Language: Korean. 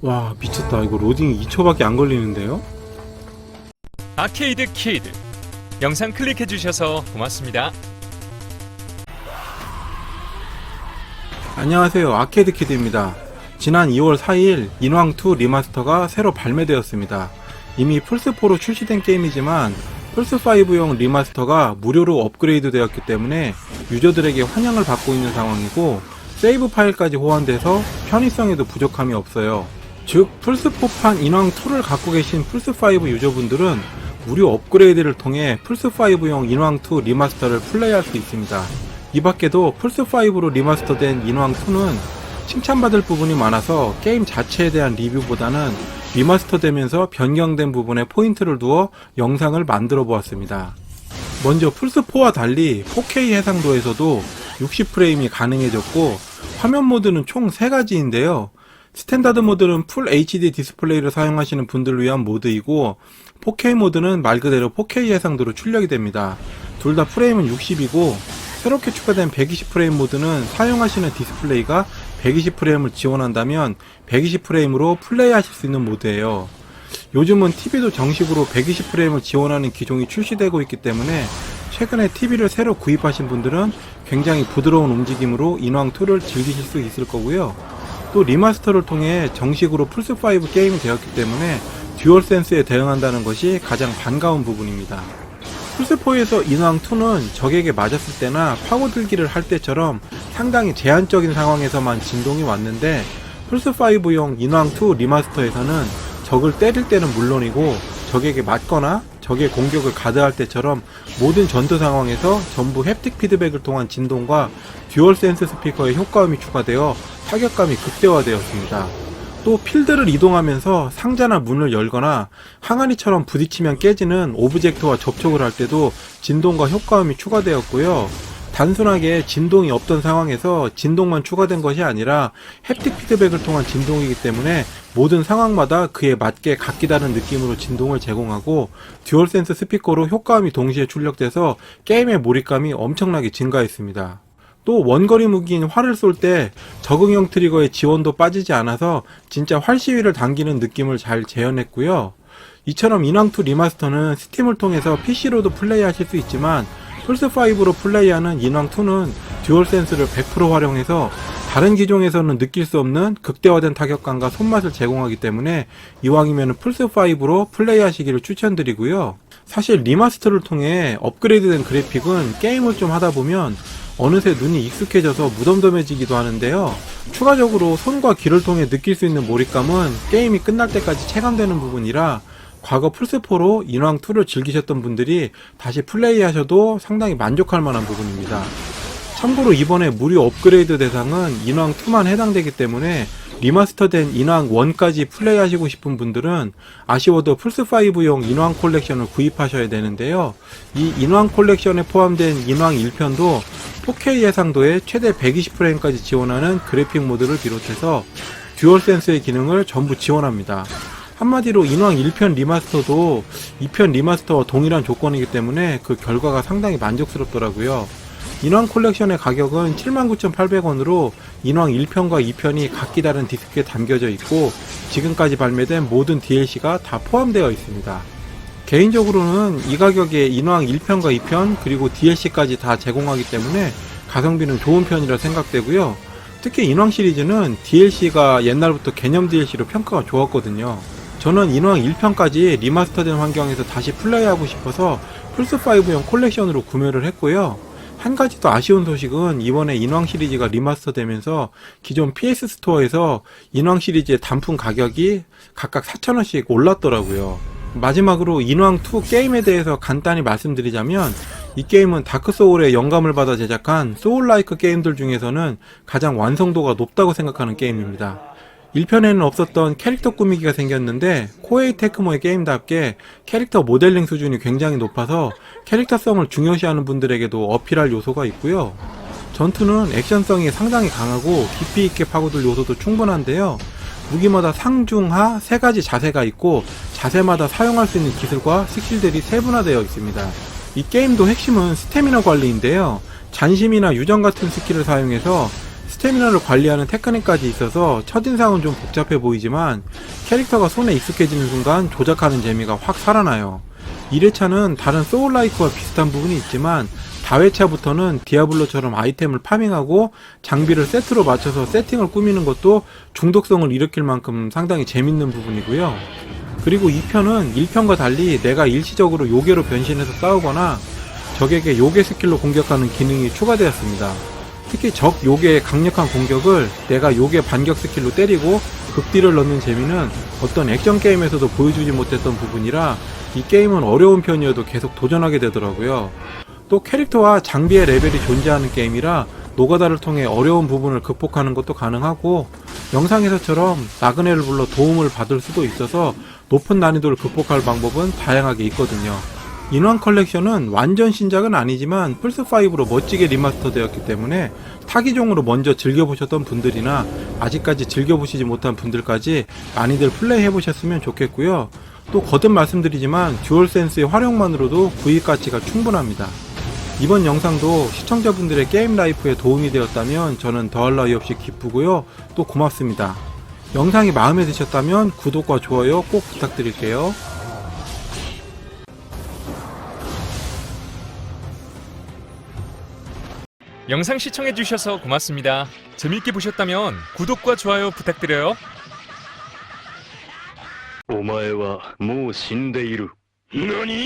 와 미쳤다. 이거 로딩 2초밖에 안 걸리는데요? 아케이드 키드. 영상 클릭해 주셔서 고맙습니다. 안녕하세요. 아케이드 키드입니다. 지난 2월 4일 인왕2 리마스터가 새로 발매되었습니다. 이미 플스4로 출시된 게임이지만 플스5용 리마스터가 무료로 업그레이드 되었기 때문에 유저들에게 환영을 받고 있는 상황이고 세이브 파일까지 호환돼서 편의성에도 부족함이 없어요 즉 플스4판 인왕 2를 갖고 계신 플스5 유저분들은 무료 업그레이드를 통해 플스5용 인왕2 리마스터를 플레이할 수 있습니다 이 밖에도 플스5로 리마스터된 인왕2는 칭찬받을 부분이 많아서 게임 자체에 대한 리뷰보다는 리마스터 되면서 변경된 부분에 포인트를 두어 영상을 만들어 보았습니다. 먼저 플스4와 달리 4K 해상도에서도 60프레임이 가능해졌고 화면 모드는 총 3가지인데요. 스탠다드 모드는 풀 HD 디스플레이를 사용하시는 분들을 위한 모드이고 4K 모드는 말 그대로 4K 해상도로 출력이 됩니다. 둘 다 프레임은 60이고 새롭게 추가된 120프레임 모드는 사용하시는 디스플레이가 120프레임을 지원한다면 120프레임으로 플레이하실 수 있는 모드예요. 요즘은 TV도 정식으로 120프레임을 지원하는 기종이 출시되고 있기 때문에 최근에 TV를 새로 구입하신 분들은 굉장히 부드러운 움직임으로 인왕2를 즐기실 수 있을 거고요. 또 리마스터를 통해 정식으로 플스5 게임이 되었기 때문에 듀얼 센스에 대응한다는 것이 가장 반가운 부분입니다. 플스4에서 인왕2는 적에게 맞았을 때나 파고들기를 할 때처럼 상당히 제한적인 상황에서만 진동이 왔는데 플스5용 인왕2 리마스터에서는 적을 때릴 때는 물론이고 적에게 맞거나 적의 공격을 가드할 때처럼 모든 전투 상황에서 전부 햅틱 피드백을 통한 진동과 듀얼 센스 스피커의 효과음이 추가되어 타격감이 극대화되었습니다. 또 필드를 이동하면서 상자나 문을 열거나 항아리처럼 부딪히면 깨지는 오브젝트와 접촉을 할 때도 진동과 효과음이 추가되었고요. 단순하게 진동이 없던 상황에서 진동만 추가된 것이 아니라 햅틱 피드백을 통한 진동이기 때문에 모든 상황마다 그에 맞게 각기 다른 느낌으로 진동을 제공하고 듀얼센스 스피커로 효과음이 동시에 출력돼서 게임의 몰입감이 엄청나게 증가했습니다. 또 원거리 무기인 활을 쏠 때 적응형 트리거의 지원도 빠지지 않아서 진짜 활 시위를 당기는 느낌을 잘 재현했고요. 이처럼 인왕2 리마스터는 스팀을 통해서 PC로도 플레이하실 수 있지만 플스5로 플레이하는 인왕2는 듀얼센스를 100% 활용해서 다른 기종에서는 느낄 수 없는 극대화된 타격감과 손맛을 제공하기 때문에 이왕이면 플스5로 플레이하시기를 추천드리고요. 사실 리마스터를 통해 업그레이드된 그래픽은 게임을 좀 하다 보면 어느새 눈이 익숙해져서 무덤덤해지기도 하는데요. 추가적으로 손과 귀를 통해 느낄 수 있는 몰입감은 게임이 끝날 때까지 체감되는 부분이라 과거 플스4로 인왕2를 즐기셨던 분들이 다시 플레이하셔도 상당히 만족할 만한 부분입니다. 참고로 이번에 무료 업그레이드 대상은 인왕2만 해당되기 때문에 리마스터된 인왕 1까지 플레이하시고 싶은 분들은 아쉬워도 플스5용 인왕 콜렉션을 구입하셔야 되는데요. 이 인왕 콜렉션에 포함된 인왕 1편도 4K 해상도에 최대 120프레임까지 지원하는 그래픽 모드를 비롯해서 듀얼센스의 기능을 전부 지원합니다. 한마디로 인왕 1편 리마스터도 2편 리마스터와 동일한 조건이기 때문에 그 결과가 상당히 만족스럽더라고요. 인왕 콜렉션의 가격은 79,800원으로 인왕 1편과 2편이 각기 다른 디스크에 담겨져 있고 지금까지 발매된 모든 DLC가 다 포함되어 있습니다. 개인적으로는 이 가격에 인왕 1편과 2편 그리고 DLC까지 다 제공하기 때문에 가성비는 좋은 편이라 생각되고요. 특히 인왕 시리즈는 DLC가 옛날부터 개념 DLC로 평가가 좋았거든요. 저는 인왕 1편까지 리마스터된 환경에서 다시 플레이하고 싶어서 플스5용 콜렉션으로 구매를 했고요. 한 가지 더 아쉬운 소식은 이번에 인왕 시리즈가 리마스터 되면서 기존 PS 스토어에서 인왕 시리즈의 단품 가격이 각각 4,000원씩 올랐더라고요. 마지막으로 인왕2 게임에 대해서 간단히 말씀드리자면 이 게임은 다크소울의 영감을 받아 제작한 소울라이크 게임들 중에서는 가장 완성도가 높다고 생각하는 게임입니다. 1편에는 없었던 캐릭터 꾸미기가 생겼는데 코에이 테크모의 게임답게 캐릭터 모델링 수준이 굉장히 높아서 캐릭터성을 중요시하는 분들에게도 어필할 요소가 있고요. 전투는 액션성이 상당히 강하고 깊이 있게 파고들 요소도 충분한데요. 무기마다 상중하 세 가지 자세가 있고 자세마다 사용할 수 있는 기술과 스킬들이 세분화되어 있습니다. 이 게임도 핵심은 스태미너 관리인데요. 잔심이나 유정 같은 스킬을 사용해서 스태미나를 관리하는 테크닉까지 있어서 첫인상은 좀 복잡해 보이지만 캐릭터가 손에 익숙해지는 순간 조작하는 재미가 확 살아나요. 1회차는 다른 소울라이크와 비슷한 부분이 있지만 다회차부터는 디아블로처럼 아이템을 파밍하고 장비를 세트로 맞춰서 세팅을 꾸미는 것도 중독성을 일으킬 만큼 상당히 재밌는 부분이고요. 그리고 2편은 1편과 달리 내가 일시적으로 요괴로 변신해서 싸우거나 적에게 요괴 스킬로 공격하는 기능이 추가되었습니다. 특히 적 요괴의 강력한 공격을 내가 요괴 반격 스킬로 때리고 극딜을 넣는 재미는 어떤 액션 게임에서도 보여주지 못했던 부분이라 이 게임은 어려운 편이어도 계속 도전하게 되더라고요. 또 캐릭터와 장비의 레벨이 존재하는 게임이라 노가다를 통해 어려운 부분을 극복하는 것도 가능하고 영상에서처럼 나그네를 불러 도움을 받을 수도 있어서 높은 난이도를 극복할 방법은 다양하게 있거든요. 인왕 컬렉션은 완전 신작은 아니지만 플스5로 멋지게 리마스터 되었기 때문에 타기종으로 먼저 즐겨보셨던 분들이나 아직까지 즐겨보시지 못한 분들까지 많이들 플레이 해보셨으면 좋겠고요. 또 거듭 말씀드리지만 듀얼센스의 활용만으로도 구입 가치가 충분합니다. 이번 영상도 시청자분들의 게임 라이프에 도움이 되었다면 저는 더할 나위 없이 기쁘고요. 또 고맙습니다. 영상이 마음에 드셨다면 구독과 좋아요 꼭 부탁드릴게요. 영상 시청해주셔서 고맙습니다. 재밌게 보셨다면 구독과 좋아요 부탁드려요. お前はもう死んでいる。何